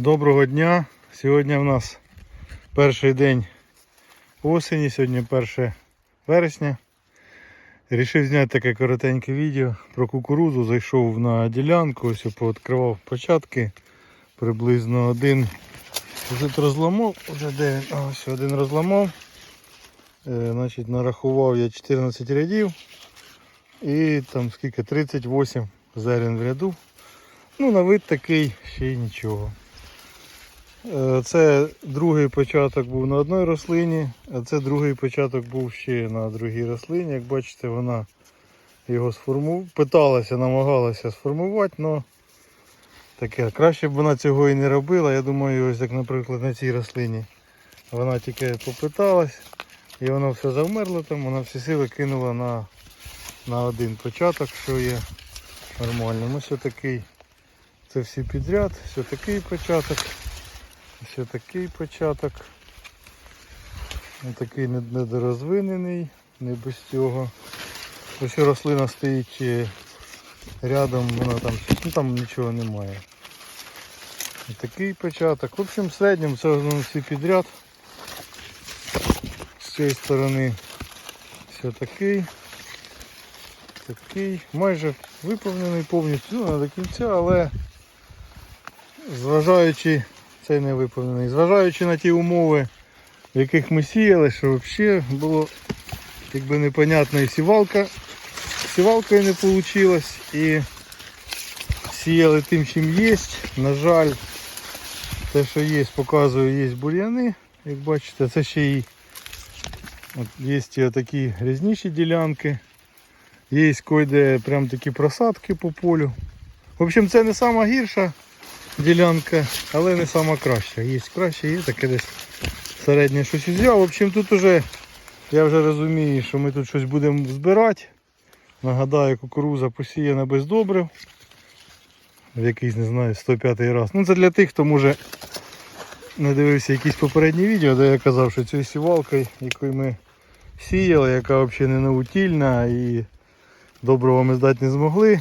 Доброго дня! Сьогодні в нас перший день осені, сьогодні 1 вересня. Рішив зняти таке коротеньке відео про кукурудзу. Зайшов на ділянку, ось пооткривав початки. Приблизно один вже розламав, вже де ось один розламав. Е, значить, нарахував я 14 рядів і там скільки 38 зерен в ряду. Ну, на вид такий ще й нічого. Е, Це другий початок був на одній рослині, а це другий початок був ще на другій рослині. Як бачите, вона його сформувала, питалася, намагалася сформувати, але таке. Краще б вона цього і не робила. Я думаю, ось як, наприклад, на цій рослині. Вона тільки попиталась і воно все завмерло там, вона всі сили кинула на, на один початок, що є нормально. Ось такий. Це всі підряд, все такий початок. Ще такий початок. Такий недорозвинений, не без цього. Ось рослина стоїть е, рядом, вона там, ну, там нічого немає. Ось такий початок. В общем, в середньому це ну, всі підряд. З цієї сторони все такий. Такий. Майже виповнений повністю ну, не до кінця, але зважаючи цей не виповнений. Зважаючи на ті умови, в яких ми сіяли, що взагалі було якби непонятно і сівалка. Сівалкою не вийшло і сіяли тим, чим є. На жаль, те, що є, показую, є бур'яни. Як бачите, це ще й от є і такі різніші ділянки. Є койде прям такі просадки по полю. В общем, це не сама гірша ділянка, але не сама краща. Є краще, є таке десь середнє щось взяв. В общем, тут уже я вже розумію, що ми тут щось будемо збирати. Нагадаю, кукуруза посіяна без добрив. В якийсь, не знаю, 105 раз. Ну це для тих, хто може не дивився якісь попередні відео, де я казав, що цією сівалкою, якою ми сіяли, яка взагалі не наутільна і доброго ми здати не змогли.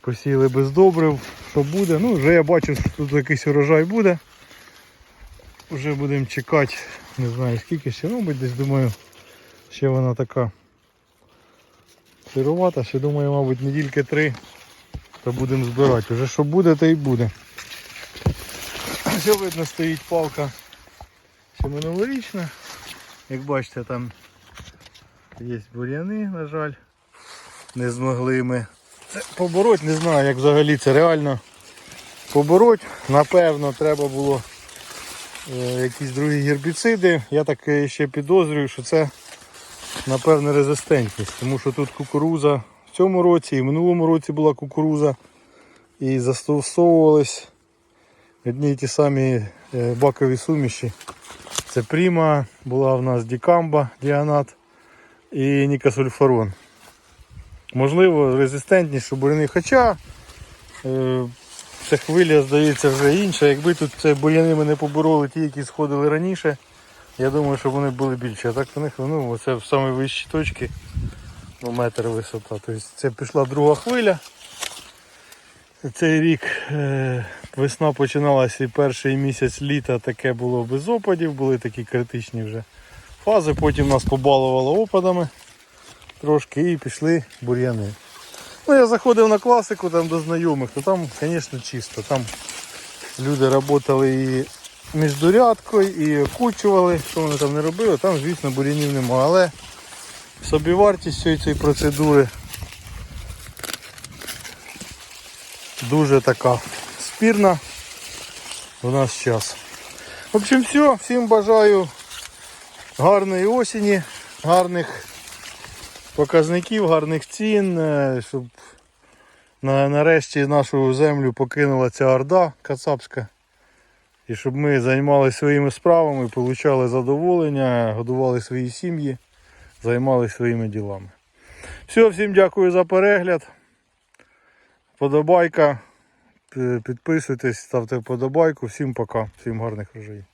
Посіяли без добрив, що буде. Ну, вже я бачу, що тут якийсь урожай буде. Вже будемо чекати, не знаю скільки ще, ну, десь думаю, ще вона така сирувата, ще думаю, мабуть, недільки три, то будемо збирати. Вже що буде, то і буде. Все видно, стоїть палка ще минулорічна. Як бачите, там є бур'яни, на жаль. Не змогли ми це побороть, не знаю, як взагалі це реально побороть. Напевно, треба було е, якісь другі гербіциди. Я так е, ще підозрюю, що це напевно резистентність, тому що тут кукуруза в цьому році і в минулому році була кукуруза і застосовувались одні й ті самі е, бакові суміші. Це Пріма, була в нас Дікамба, Діанат і Нікасульфарон. Можливо, резистентність, що буряни. Хоча е, ця хвиля, здається, вже інша. Якби тут це буряни не побороли ті, які сходили раніше, я думаю, що вони були більші. А так у них ну, оце в самій вищій точці ну, метр висота. Тобто це пішла друга хвиля. Цей рік е, весна починалася і перший місяць літа таке було без опадів, були такі критичні вже фази. Потім нас побалувало опадами трошки і пішли бур'яни. Ну, я заходив на класику там до знайомих, то там, звісно, чисто. Там люди працювали і міждурядкою, і окучували, що вони там не робили, там, звісно, бур'янів немає. Але собівартість цієї цієї процедури дуже така спірна у нас час. В общем, все. Всім бажаю гарної осені, гарних показників, гарних цін, е, щоб нарешті нашу землю покинула ця орда кацапська. І щоб ми займалися своїми справами, отримали задоволення, годували свої сім'ї, займалися своїми ділами. Все, всім дякую за перегляд. Подобайка. Підписуйтесь, ставте вподобайку. Всім пока, всім гарних врожаїв.